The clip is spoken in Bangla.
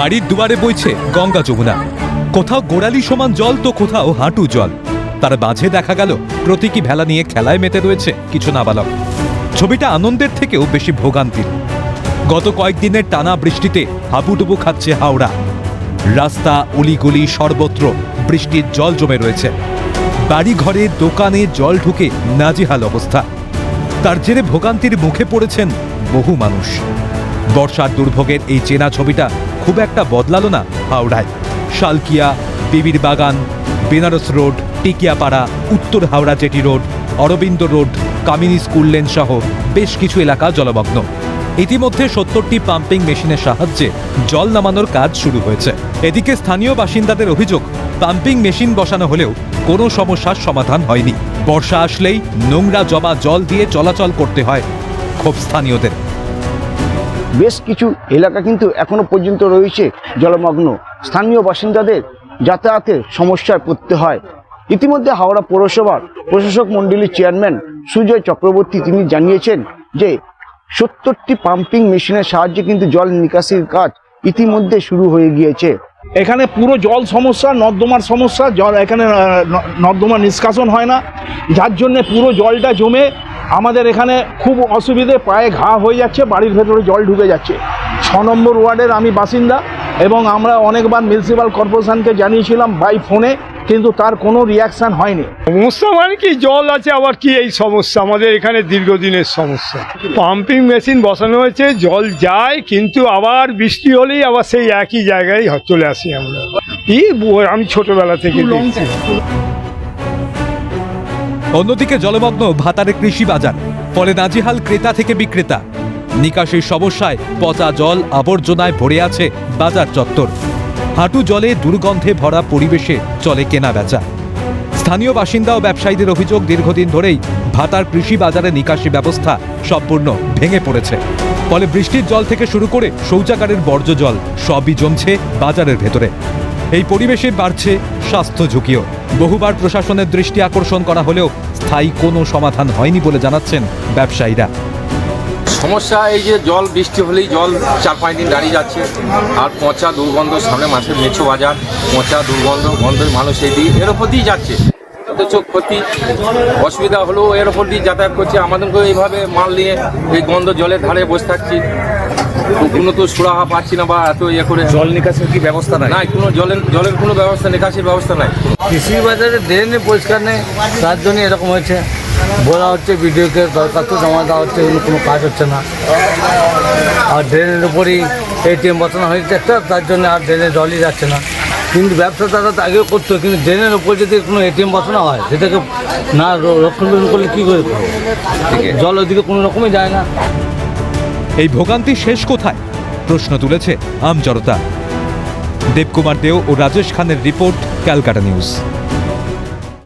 বাড়ির দুয়ারে বইছে গঙ্গা যমুনা। কোথাও গোড়ালি সমান জল তো কোথাও হাঁটু জল। তার মাঝে দেখা গেল, প্রতীকী ভেলা নিয়ে খেলায় মেতে রয়েছে কিছু নাবালক। ছবিটা আনন্দের থেকেও বেশি ভোগান্তির। গত কয়েকদিনের টানা বৃষ্টিতে হাবুডুবু খাচ্ছে হাওড়া। রাস্তা অলিগলি সর্বত্র বৃষ্টির জল জমে রয়েছে। বাড়ি ঘরে দোকানে জল ঢুকে নাজিহাল অবস্থা। তার জেরে ভোগান্তির মুখে পড়েছেন বহু মানুষ। বর্ষার দুর্ভোগের এই চেনা ছবিটা খুব একটা বদলালো না হাওড়ায়। শালকিয়া বিবির বাগান, বেনারস রোড, টিকিয়াপাড়া, উত্তর Howrah jetty road, Aurobindo road, Kamini school lane সহ বেশ কিছু এলাকা জলমগ্ন। ইতিমধ্যে সত্তরটি পাম্পিং মেশিনের সাহায্যে জল নামানোর কাজ শুরু হয়েছে। এদিকে স্থানীয় বাসিন্দাদের অভিযোগ, পাম্পিং মেশিন বসানো হলেও কোনো সমস্যার সমাধান হয়নি। বর্ষা আসলেই নোংরা জমা জল দিয়ে চলাচল করতে হয়। খুব স্থানীয়দের। বেশ কিছু এলাকা কিন্তু এখনও পর্যন্ত রয়েছে জলমগ্ন। স্থানীয় বাসিন্দাদের যাতায়াতের সমস্যায় পড়তে হয়। ইতিমধ্যে হাওড়া পৌরসভার প্রশাসক মণ্ডলীর চেয়ারম্যান সুজয় চক্রবর্তী তিনি জানিয়েছেন যে, সত্তরটি পাম্পিং মেশিনের সাহায্যে কিন্তু জল নিকাশির কাজ ইতিমধ্যে শুরু হয়ে গিয়েছে। এখানে পুরো জল সমস্যা, নর্দমার সমস্যা, জল এখানে নর্দমা নিষ্কাশন হয় না। যার জন্যে পুরো জলটা জমে আমাদের এখানে খুব অসুবিধে পায়ে ঘা হয়ে যাচ্ছে বাড়ির ভেতরে জল ঢুকে যাচ্ছে। ছ নম্বর ওয়ার্ডের আমি বাসিন্দা এবং আমরা অনেকবার মিউনিসিপ্যাল কর্পোরেশনকে জানিয়েছিলাম বাই ফোনে কিন্তু তার কোনো রিয়াকশান হয়নি। সমস্যা মানে কি? জল আছে আবার কি এই সমস্যা? আমাদের এখানে দীর্ঘদিনের সমস্যা। পাম্পিং মেশিন বসানো হয়েছে জল যায় কিন্তু আবার বৃষ্টি হলেই আবার সেই একই জায়গায় চলে আসি আমরা। এই আমি ছোটবেলা থেকে দেখছি। অন্যদিকে জলমগ্ন ভাতারে কৃষি বাজার ফলে নাজিহাল ক্রেতা থেকে বিক্রেতা। নিকাশির সমস্যায় পচা জল আবর্জনায় ভরে আছে বাজার চত্বর। হাঁটু জলে দুর্গন্ধে ভরা পরিবেশে চলে কেনা বেচা স্থানীয় বাসিন্দা ও ব্যবসায়ীদের অভিযোগ, দীর্ঘদিন ধরেই ভাতার কৃষি বাজারে নিকাশি ব্যবস্থা সম্পূর্ণ ভেঙে পড়েছে। ফলে বৃষ্টির জল থেকে শুরু করে শৌচাগারের বর্জ্য জল সবই জমছে বাজারের ভেতরে। এই পরিবেশে বাড়ছে স্বাস্থ্য ঝুঁকিও। বহুবার প্রশাসনের দৃষ্টি আকর্ষণ করা হলেও স্থায়ী কোনো সমাধান হয়নি বলে জানাচ্ছেন ব্যবসায়ীরা। সমস্যা এই যে জল, বৃষ্টি হলেই জল চার পাঁচ দিন দাঁড়িয়ে যাচ্ছে। আর পচা দুর্গন্ধ, সামনে মাছের মেছো বাজার, পচা দুর্গন্ধ, গন্ধের মানুষ এই দিয়ে এর ওপর দিয়ে যাচ্ছে। চোখ ক্ষতি, অসুবিধা হলেও এর ওপর দিয়ে যাতায়াত করছে। আমাদেরকে এইভাবে মাল নিয়ে এই গন্ধ জলের ধারে বসে থাকছি। কোনো তো সুরাহা পাচ্ছি না বা এত ইয়ে করে। জল নিকাশের কি ব্যবস্থা নাই? নাই কোনো জলের জলের কোনো ব্যবস্থা নিকাশের ব্যবস্থা নাই। কৃষি বাজারে ড্রেনে পরিষ্কার নেই তার জন্য এরকম হয়েছে। বলা হচ্ছে বিডিওকে দরখাস্ত জমা দেওয়া হচ্ছে কিন্তু কোনো কাজ হচ্ছে না। আর ড্রেনের উপরই এটিএম বসানো হয়েছে একটা তার জন্য আর ড্রেনে জলই যাচ্ছে না। কিন্তু ব্যবসা তারা তো আগেও করতো কিন্তু ড্রেনের উপর যদি কোনো এটিএম বসানো হয় সেটাকে না র- রক্ষণাবেক্ষণ করলে কী করে জল ওদিকে কোনো রকমই যায় না। এই ভোগান্তি শেষ কোথায়? প্রশ্ন তুলেছে আমজনতা দেবকুমার দেও ও রাজেশ খানের রিপোর্ট ক্যালকাটা নিউজ।